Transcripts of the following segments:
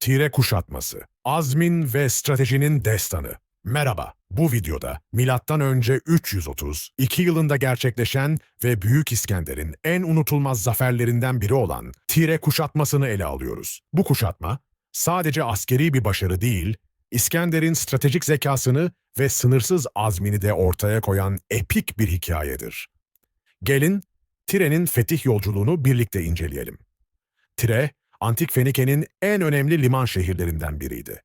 Tire kuşatması, azmin ve stratejinin destanı. Merhaba, bu videoda milattan önce 332 yılında gerçekleşen ve Büyük İskender'in en unutulmaz zaferlerinden biri olan Tire kuşatmasını ele alıyoruz. Bu kuşatma sadece askeri bir başarı değil, İskender'in stratejik zekasını ve sınırsız azmini de ortaya koyan epik bir hikayedir. Gelin Tire'nin fetih yolculuğunu birlikte inceleyelim. Tire, Antik Fenike'nin en önemli liman şehirlerinden biriydi.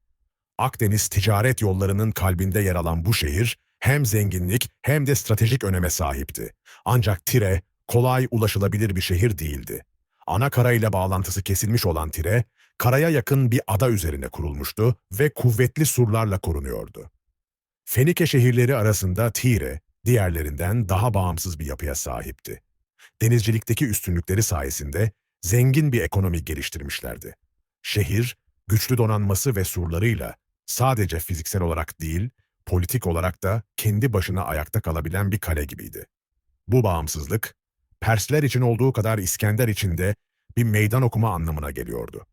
Akdeniz ticaret yollarının kalbinde yer alan bu şehir hem zenginlik hem de stratejik öneme sahipti. Ancak Tire kolay ulaşılabilir bir şehir değildi. Ana kara ile bağlantısı kesilmiş olan Tire, karaya yakın bir ada üzerine kurulmuştu ve kuvvetli surlarla korunuyordu. Fenike şehirleri arasında Tire, diğerlerinden daha bağımsız bir yapıya sahipti. Denizcilikteki üstünlükleri sayesinde zengin bir ekonomi geliştirmişlerdi. Şehir, güçlü donanması ve surlarıyla sadece fiziksel olarak değil, politik olarak da kendi başına ayakta kalabilen bir kale gibiydi. Bu bağımsızlık, Persler için olduğu kadar İskender için de bir meydan okuma anlamına geliyordu.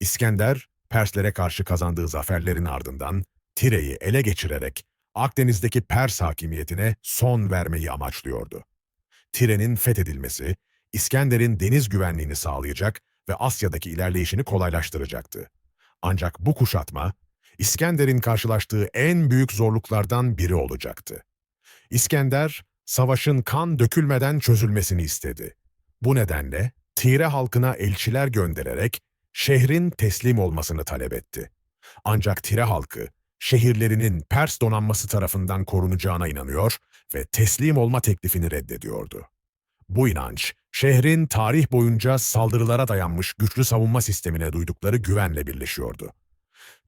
İskender, Perslere karşı kazandığı zaferlerin ardından Tire'yi ele geçirerek Akdeniz'deki Pers hakimiyetine son vermeyi amaçlıyordu. Tire'nin fethedilmesi, İskender'in deniz güvenliğini sağlayacak ve Asya'daki ilerleyişini kolaylaştıracaktı. Ancak bu kuşatma, İskender'in karşılaştığı en büyük zorluklardan biri olacaktı. İskender, savaşın kan dökülmeden çözülmesini istedi. Bu nedenle Tire halkına elçiler göndererek şehrin teslim olmasını talep etti. Ancak Tire halkı, şehirlerinin Pers donanması tarafından korunacağına inanıyor ve teslim olma teklifini reddediyordu. Bu inanç, şehrin tarih boyunca saldırılara dayanmış güçlü savunma sistemine duydukları güvenle birleşiyordu.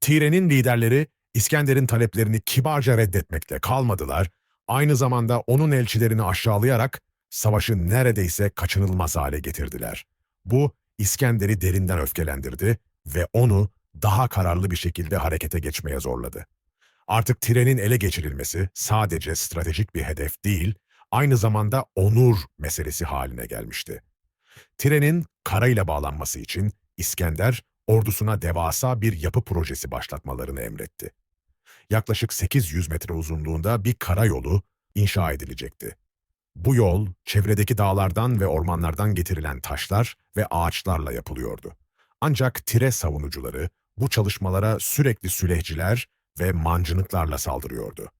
Tire'nin liderleri İskender'in taleplerini kibarca reddetmekle kalmadılar, aynı zamanda onun elçilerini aşağılayarak savaşı neredeyse kaçınılmaz hale getirdiler. Bu İskender'i derinden öfkelendirdi ve onu daha kararlı bir şekilde harekete geçmeye zorladı. Artık Tire'nin ele geçirilmesi sadece stratejik bir hedef değil, aynı zamanda onur meselesi haline gelmişti. Tire'nin karayla bağlanması için İskender, ordusuna devasa bir yapı projesi başlatmalarını emretti. Yaklaşık 800 metre uzunluğunda bir karayolu inşa edilecekti. Bu yol, çevredeki dağlardan ve ormanlardan getirilen taşlar ve ağaçlarla yapılıyordu. Ancak Tire savunucuları bu çalışmalara sürekli sülehciler ve mancınıklarla saldırıyordu.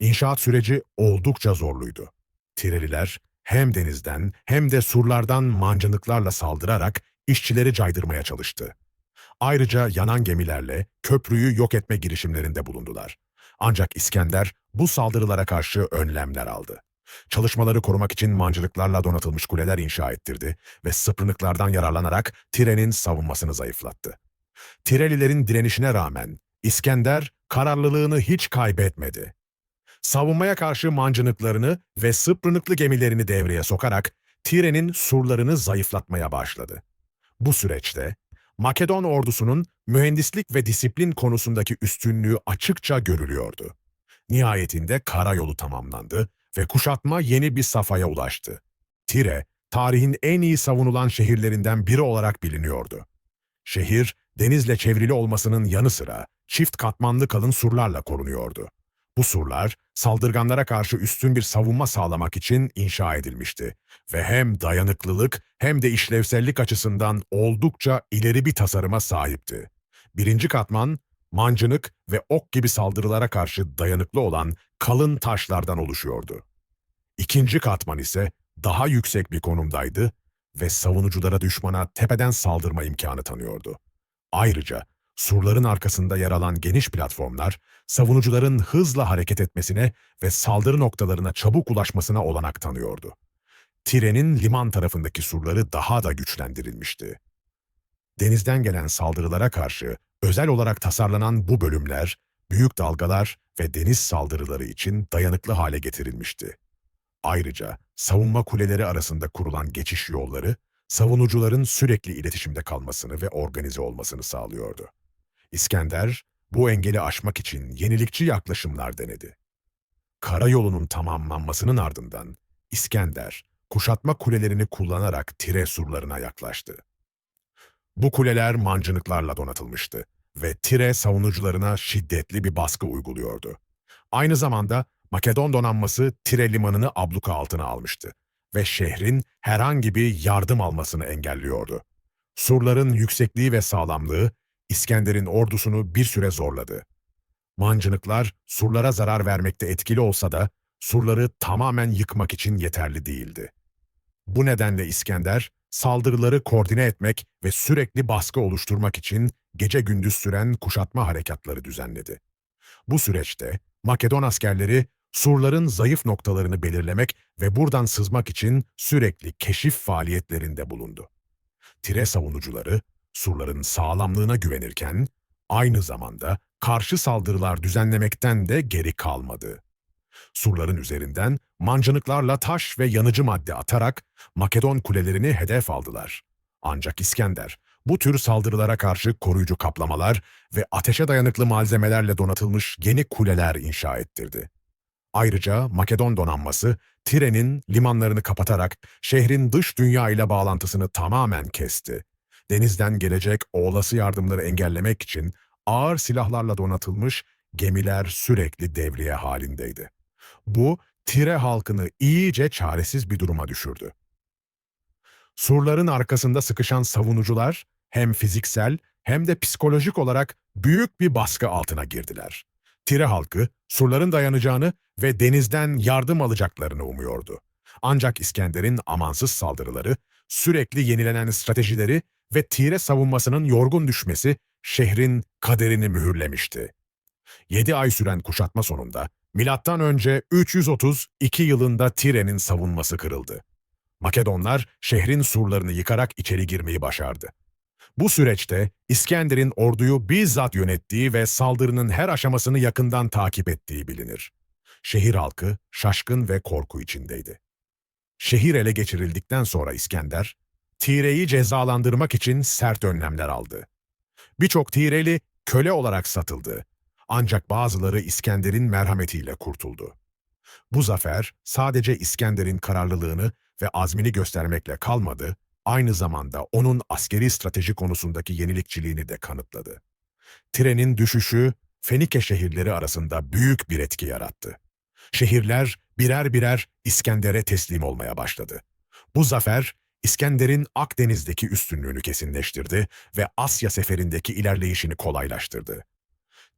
İnşaat süreci oldukça zorluydu. Tireliler hem denizden hem de surlardan mancınıklarla saldırarak işçileri caydırmaya çalıştı. Ayrıca yanan gemilerle köprüyü yok etme girişimlerinde bulundular. Ancak İskender bu saldırılara karşı önlemler aldı. Çalışmaları korumak için mancınıklarla donatılmış kuleler inşa ettirdi ve sıprınıklardan yararlanarak Tire'nin savunmasını zayıflattı. Tirelilerin direnişine rağmen İskender kararlılığını hiç kaybetmedi. Savunmaya karşı mancınıklarını ve sıprınıklı gemilerini devreye sokarak Tire'nin surlarını zayıflatmaya başladı. Bu süreçte Makedon ordusunun mühendislik ve disiplin konusundaki üstünlüğü açıkça görülüyordu. Nihayetinde karayolu tamamlandı ve kuşatma yeni bir safhaya ulaştı. Tire, tarihin en iyi savunulan şehirlerinden biri olarak biliniyordu. Şehir, denizle çevrili olmasının yanı sıra çift katmanlı kalın surlarla korunuyordu. Bu surlar, saldırganlara karşı üstün bir savunma sağlamak için inşa edilmişti ve hem dayanıklılık hem de işlevsellik açısından oldukça ileri bir tasarıma sahipti. Birinci katman, mancınık ve ok gibi saldırılara karşı dayanıklı olan kalın taşlardan oluşuyordu. İkinci katman ise daha yüksek bir konumdaydı ve savunuculara düşmana tepeden saldırma imkanı tanıyordu. Ayrıca surların arkasında yer alan geniş platformlar, savunucuların hızla hareket etmesine ve saldırı noktalarına çabuk ulaşmasına olanak tanıyordu. Tire'nin liman tarafındaki surları daha da güçlendirilmişti. Denizden gelen saldırılara karşı özel olarak tasarlanan bu bölümler, büyük dalgalar ve deniz saldırıları için dayanıklı hale getirilmişti. Ayrıca savunma kuleleri arasında kurulan geçiş yolları, savunucuların sürekli iletişimde kalmasını ve organize olmasını sağlıyordu. İskender, bu engeli aşmak için yenilikçi yaklaşımlar denedi. Karayolunun tamamlanmasının ardından İskender, kuşatma kulelerini kullanarak Tire surlarına yaklaştı. Bu kuleler mancınıklarla donatılmıştı ve Tire savunucularına şiddetli bir baskı uyguluyordu. Aynı zamanda Makedon donanması Tire limanını abluka altına almıştı ve şehrin herhangi bir yardım almasını engelliyordu. Surların yüksekliği ve sağlamlığı İskender'in ordusunu bir süre zorladı. Mancınıklar surlara zarar vermekte etkili olsa da surları tamamen yıkmak için yeterli değildi. Bu nedenle İskender saldırıları koordine etmek ve sürekli baskı oluşturmak için gece gündüz süren kuşatma harekatları düzenledi. Bu süreçte Makedon askerleri surların zayıf noktalarını belirlemek ve buradan sızmak için sürekli keşif faaliyetlerinde bulundu. Tire savunucuları surların sağlamlığına güvenirken aynı zamanda karşı saldırılar düzenlemekten de geri kalmadı. Surların üzerinden mancınıklarla taş ve yanıcı madde atarak Makedon kulelerini hedef aldılar. Ancak İskender bu tür saldırılara karşı koruyucu kaplamalar ve ateşe dayanıklı malzemelerle donatılmış yeni kuleler inşa ettirdi. Ayrıca Makedon donanması Tire'nin limanlarını kapatarak şehrin dış dünya ile bağlantısını tamamen kesti. Denizden gelecek olası yardımları engellemek için ağır silahlarla donatılmış gemiler sürekli devriye halindeydi. Bu, Tire halkını iyice çaresiz bir duruma düşürdü. Surların arkasında sıkışan savunucular hem fiziksel hem de psikolojik olarak büyük bir baskı altına girdiler. Tire halkı surların dayanacağını ve denizden yardım alacaklarını umuyordu. Ancak İskender'in amansız saldırıları, sürekli yenilenen stratejileri ve Tire savunmasının yorgun düşmesi şehrin kaderini mühürlemişti. 7 ay süren kuşatma sonunda Milattan önce 332 yılında Tire'nin savunması kırıldı. Makedonlar şehrin surlarını yıkarak içeri girmeyi başardı. Bu süreçte İskender'in orduyu bizzat yönettiği ve saldırının her aşamasını yakından takip ettiği bilinir. Şehir halkı şaşkın ve korku içindeydi. Şehir ele geçirildikten sonra İskender, Tire'yi cezalandırmak için sert önlemler aldı. Birçok Tireli köle olarak satıldı. Ancak bazıları İskender'in merhametiyle kurtuldu. Bu zafer sadece İskender'in kararlılığını ve azmini göstermekle kalmadı, aynı zamanda onun askeri strateji konusundaki yenilikçiliğini de kanıtladı. Trenin düşüşü Fenike şehirleri arasında büyük bir etki yarattı. Şehirler birer birer İskender'e teslim olmaya başladı. Bu zafer İskender'in Akdeniz'deki üstünlüğünü kesinleştirdi ve Asya seferindeki ilerleyişini kolaylaştırdı.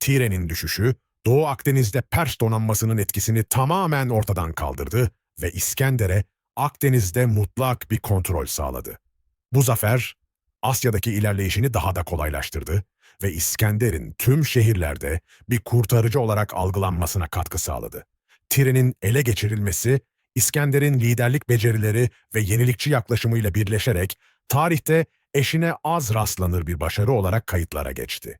Tire'nin düşüşü, Doğu Akdeniz'de Pers donanmasının etkisini tamamen ortadan kaldırdı ve İskender'e Akdeniz'de mutlak bir kontrol sağladı. Bu zafer, Asya'daki ilerleyişini daha da kolaylaştırdı ve İskender'in tüm şehirlerde bir kurtarıcı olarak algılanmasına katkı sağladı. Tire'nin ele geçirilmesi, İskender'in liderlik becerileri ve yenilikçi yaklaşımıyla birleşerek tarihte eşine az rastlanır bir başarı olarak kayıtlara geçti.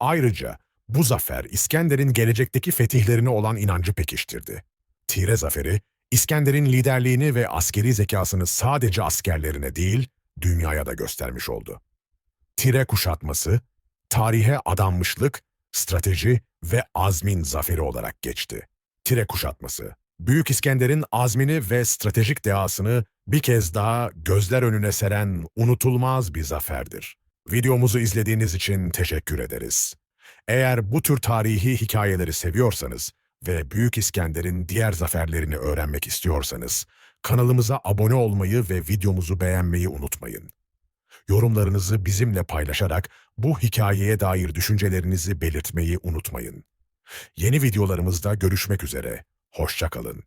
Ayrıca bu zafer İskender'in gelecekteki fetihlerine olan inancı pekiştirdi. Tire zaferi, İskender'in liderliğini ve askeri zekasını sadece askerlerine değil, dünyaya da göstermiş oldu. Tire kuşatması, tarihe adanmışlık, strateji ve azmin zaferi olarak geçti. Tire kuşatması, Büyük İskender'in azmini ve stratejik dehasını bir kez daha gözler önüne seren unutulmaz bir zaferdir. Videomuzu izlediğiniz için teşekkür ederiz. Eğer bu tür tarihi hikayeleri seviyorsanız ve Büyük İskender'in diğer zaferlerini öğrenmek istiyorsanız, kanalımıza abone olmayı ve videomuzu beğenmeyi unutmayın. Yorumlarınızı bizimle paylaşarak bu hikayeye dair düşüncelerinizi belirtmeyi unutmayın. Yeni videolarımızda görüşmek üzere. Hoşçakalın.